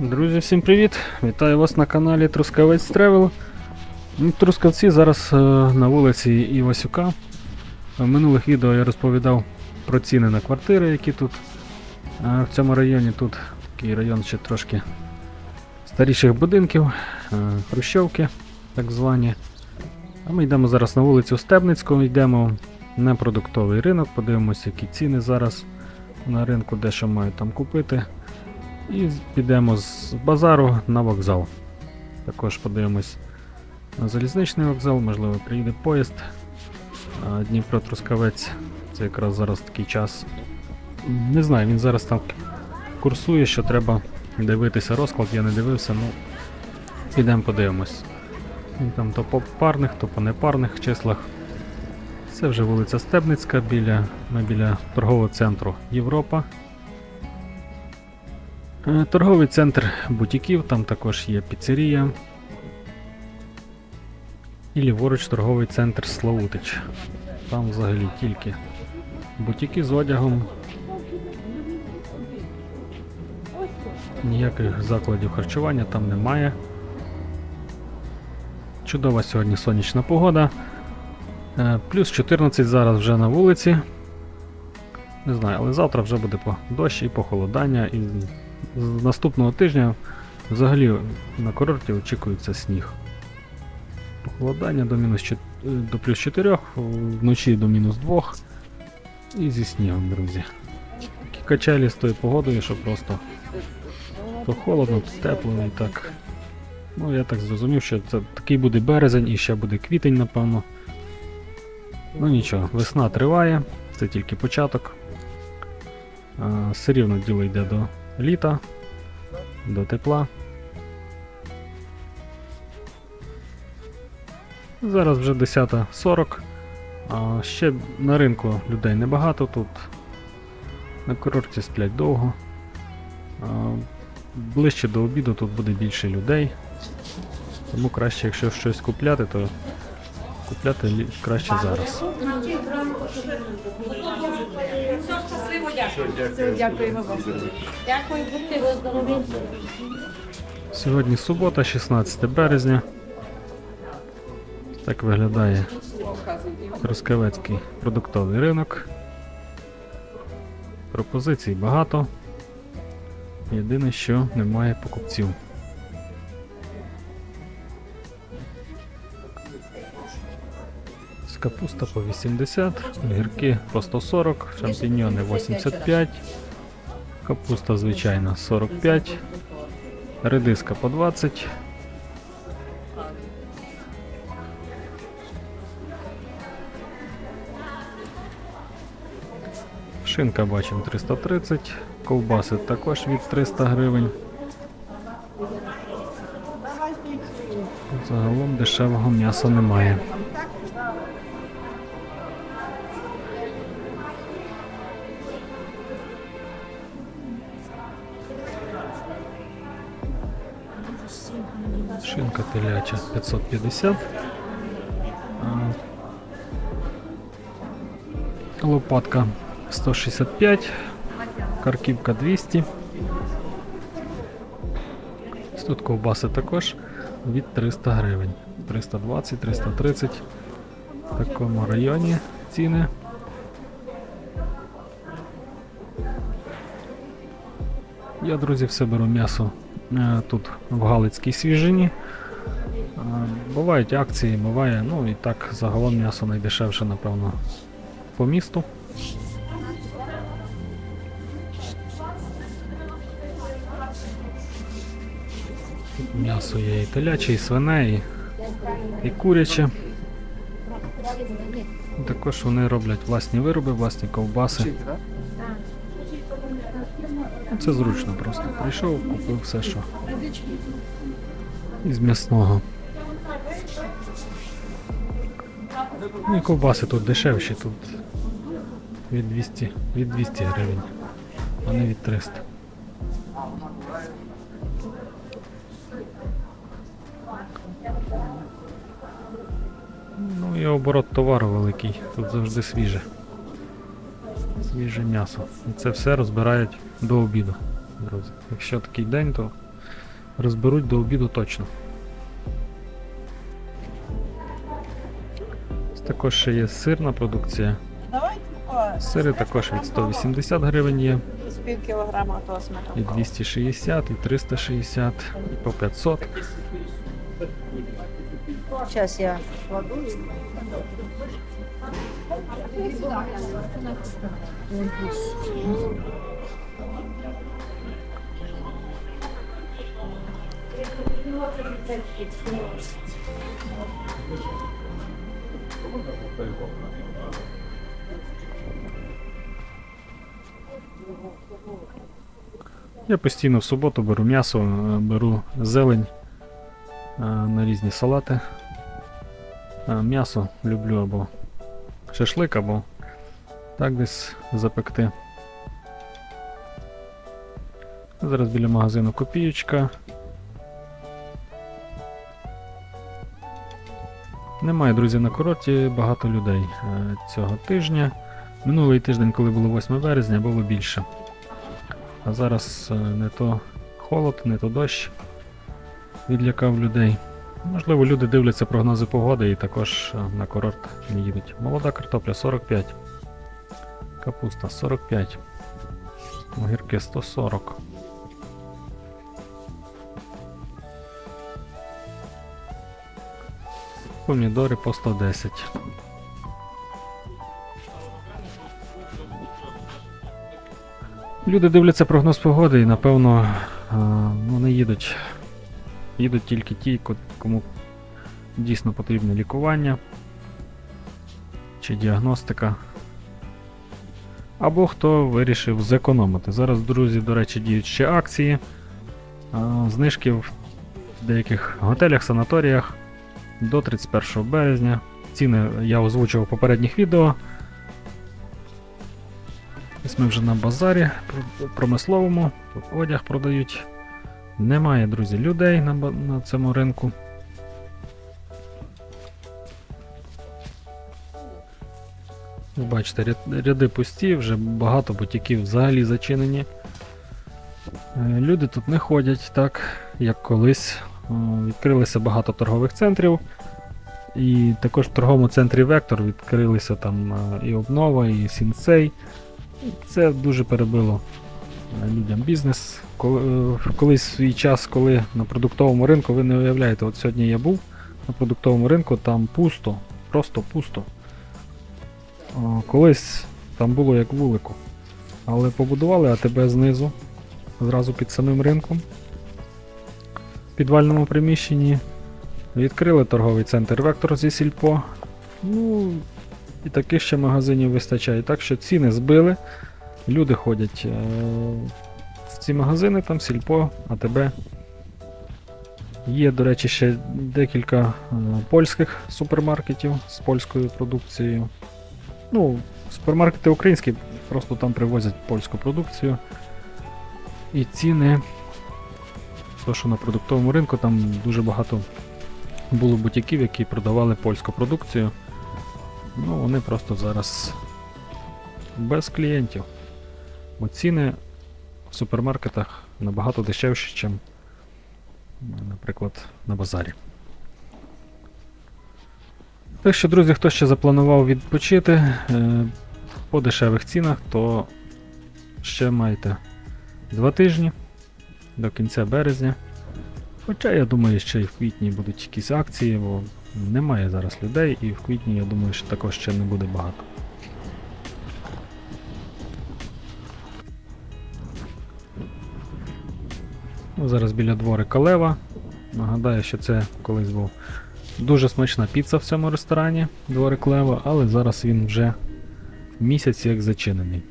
Друзі, всім привіт! Вітаю вас на каналі Трускавець Тревел. Трускавці зараз е, на вулиці Івасюка. В минулих відео я розповідав про ціни на квартири, які тут е, в цьому районі. Тут такий район ще трошки старіших будинків, е, хрущовки так звані. А ми йдемо зараз на вулицю Стебницьку, йдемо на продуктовий ринок, подивимося, які ціни зараз на ринку, де що мають там купити. І підемо з базару на вокзал. Також подивимось на залізничний вокзал, можливо, приїде поїзд. Дніпро-Трускавець. Це якраз зараз такий час. Не знаю, він зараз там курсує, що треба дивитися розклад, я не дивився, ну підемо подивимось. Він Там то по парних, то по непарних числах. Це вже вулиця Стебницька біля, ми біля торгового центру Європа. Е, Торговий центр бутіків, там також є піцерія. І ліворуч торговий центр Славутич. Там взагалі тільки бутіки з одягом. Ніяких закладів харчування там немає. Чудова сьогодні сонячна погода. Е, Плюс 14 зараз вже на вулиці. Не знаю, але завтра вже буде дощ і похолодання. І з наступного тижня взагалі на курорті очікується сніг. Похолодання до, мінус чот- е, до плюс 4, вночі до мінус 2 і зі снігом, друзі. Такі качелі з тою погодою, що просто то холодно, то тепло і так. Ну, я так зрозумів, що це такий буде березень і ще буде квітень, напевно. Ну нічого, весна триває, це тільки початок. Все рівно діло йде до літа, до тепла. Зараз вже 10.40. А ще на ринку людей небагато тут. На курорті сплять довго. Ближче до обіду тут буде більше людей. Тому краще, якщо щось купляти, то купляти лі- краще зараз. Дякуємо вам. Дякую, будьте ви здорові. Сьогодні субота, 16 березня. Так виглядає Трускавецький продуктовий ринок. Пропозицій багато. Єдине, що немає покупців. Капуста по 80, гірки по 140, шампіньйони 85, капуста звичайна 45, редиска по 20. Шинка бачимо 330, ковбаси також від 300 гривень. Загалом дешевого м'яса немає. Теляча 550. Лопатка 165. Карківка 200. Ось Тут ковбаси також від 300 гривень. 320, 330. В такому районі ціни. Я, друзі, все беру м'ясо е, тут в Галицькій свіжині. Бувають акції, буває, ну і так загалом м'ясо найдешевше, напевно, по місту. М'ясо є і теляче, і свине, і, і куряче. Також вони роблять власні вироби, власні ковбаси. Це зручно просто. Прийшов, купив все, що із м'ясного. І ковбаси тут дешевші, тут від 200, від 200 гривень, а не від 300. Ну і оборот товару великий, тут завжди свіже. Свіже м'ясо. І це все розбирають до обіду, друзі. Якщо такий день, то розберуть до обіду точно. Також ще є сирна продукція. Сири також від 180 гривень є, і сметанку. 260, і 360, і по 500. Зараз я кладу. Я постійно в суботу беру м'ясо, е, беру зелень е, на різні салати. Е, М'ясо люблю або шашлик, або так десь запекти. Зараз біля магазину копієчка. Немає, друзі, на курорті багато людей е, цього тижня. Минулий тиждень, коли було 8 березня, було більше. А зараз е, не то холод, не то дощ відлякав людей. Можливо, люди дивляться прогнози погоди і також е, на курорт не їдуть. Молода картопля 45. Капуста 45. Огірки 140. Помідори по 110. Люди дивляться прогноз погоди і напевно е, ну, не їдуть. Їдуть тільки ті, кому дійсно потрібне лікування чи діагностика. Або хто вирішив зекономити. Зараз, друзі, до речі, діють ще акції. е, Знижки в деяких готелях, санаторіях до 31 березня. Ціни я озвучував в попередніх відео. Ось ми вже на базарі промисловому, тут одяг продають. Немає, друзі, людей на, на цьому ринку. Ви бачите, ряди пусті, вже багато бутіків взагалі зачинені. Е, Люди тут не ходять так, як колись. Е, Відкрилося багато торгових центрів. І також в торговому центрі Вектор відкрилися там е, і Обнова, і Сінсей. Це дуже перебило е, людям бізнес. Коли, колись свій час, коли на продуктовому ринку, ви не уявляєте, от сьогодні я був на продуктовому ринку, там пусто, просто пусто. Колись там було як вулику. Але побудували АТБ знизу, зразу під самим ринком. В підвальному приміщенні. Відкрили торговий центр Вектор зі Сільпо. Ну, і таких ще магазинів вистачає. Так що ціни збили. Люди ходять е- в ці магазини, там Сільпо, АТБ. Є, до речі, ще декілька е, польських супермаркетів з польською продукцією. Ну, супермаркети українські, просто там привозять польську продукцію. І ціни. То, що на продуктовому ринку там дуже багато було бутіків, які продавали польську продукцію. Ну, вони просто зараз без клієнтів. Бо ціни в супермаркетах набагато дешевші, ніж, наприклад, на базарі. Так що, друзі, хто ще запланував відпочити е, по дешевих цінах, то ще маєте два тижні до кінця березня. Хоча я думаю, що і в квітні будуть якісь акції, бо немає зараз людей, і в квітні, я думаю, що також ще не буде багато. Ну, зараз біля дворика Лева. Нагадаю, що це колись був дуже смачна піца в цьому ресторані, дворик Лева, але зараз він вже місяць як зачинений.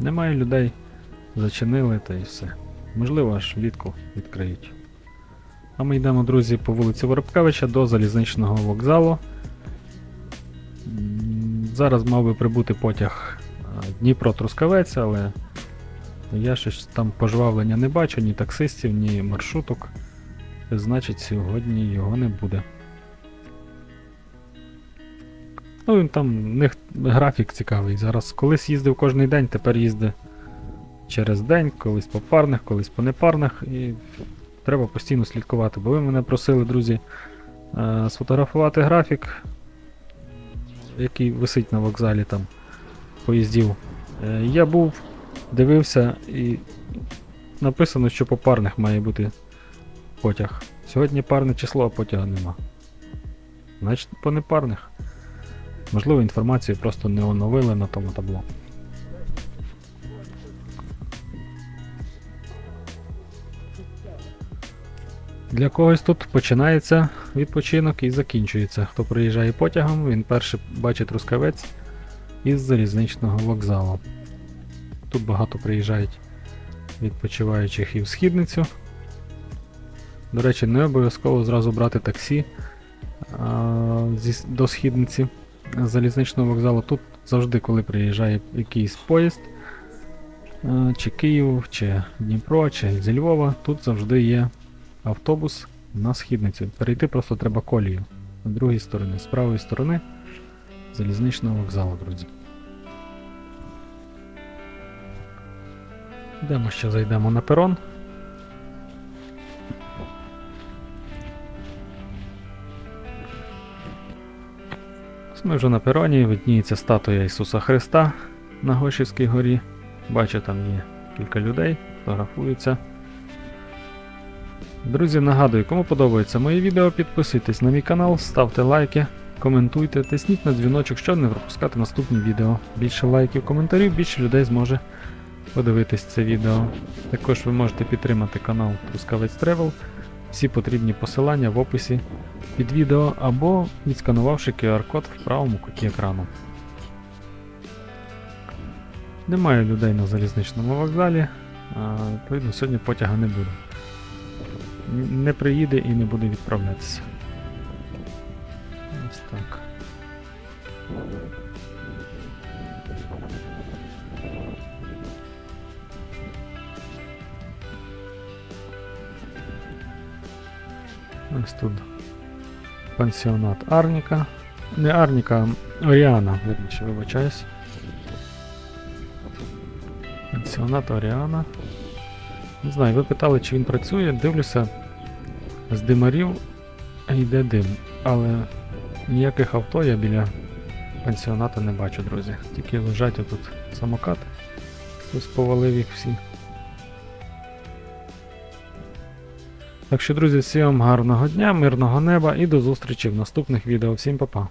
Немає людей, зачинили та і все. Можливо, аж влітку відкриють. А ми йдемо, друзі, по вулиці Воробкевича до залізничного вокзалу. Зараз мав би прибути потяг Дніпро-Трускавець, але я щось там пожвавлення не бачу, ні таксистів, ні маршруток. Значить, сьогодні його не буде. Ну, він там, в них графік цікавий. Зараз колись їздив кожен день, тепер їздить через день, колись по парних, колись по непарних. І треба постійно слідкувати. Бо ви мене просили, друзі, е, сфотографувати графік, який висить на вокзалі там поїздів. Е, Я був, дивився і написано, що по парних має бути потяг. Сьогодні парне число, а потяга нема. Значить, по непарних. Можливо, інформацію просто не оновили на тому табло. Для когось тут починається відпочинок і закінчується. Хто приїжджає потягом, він перший бачить Трускавець із залізничного вокзалу. Тут багато приїжджають відпочиваючих і в східницю. До речі, не обов'язково зразу брати таксі а, зі, до східниці з залізничного вокзалу. Тут завжди, коли приїжджає якийсь поїзд, а, чи Київ, чи Дніпро, чи зі Львова, тут завжди є автобус на східницю. Перейти просто треба колію з другої сторони, з правої сторони залізничного вокзалу, друзі. Йдемо ще зайдемо на перон. Ми вже на пероні, видніється статуя Ісуса Христа на Гошівській горі. Бачу, там є кілька людей, фотографуються. Друзі, нагадую, кому подобається моє відео, підписуйтесь на мій канал, ставте лайки, коментуйте, тисніть на дзвіночок, щоб не пропускати наступні відео. Більше лайків, коментарів, більше людей зможе подивитись це відео. Також ви можете підтримати канал Трускавець Travel. Всі потрібні посилання в описі під відео або відсканувавши QR-код в правому куті екрану. Немає людей на залізничному вокзалі, відповідно сьогодні потяга не буде. Не приїде і не буде відправлятися. Ось так. Ось тут пансіонат Арніка. Не Арніка, а Оріана, верніше, вибачаюсь. Пансіонат Оріана. Не знаю, ви питали, чи він працює. Дивлюся, з димарів йде дим. Але ніяких авто я біля пансіонату не бачу, друзі. Тільки лежать отут самокат. Хтось повалив їх всі. Так що, друзі, всім гарного дня, мирного неба і до зустрічі в наступних відео. Всім па-па.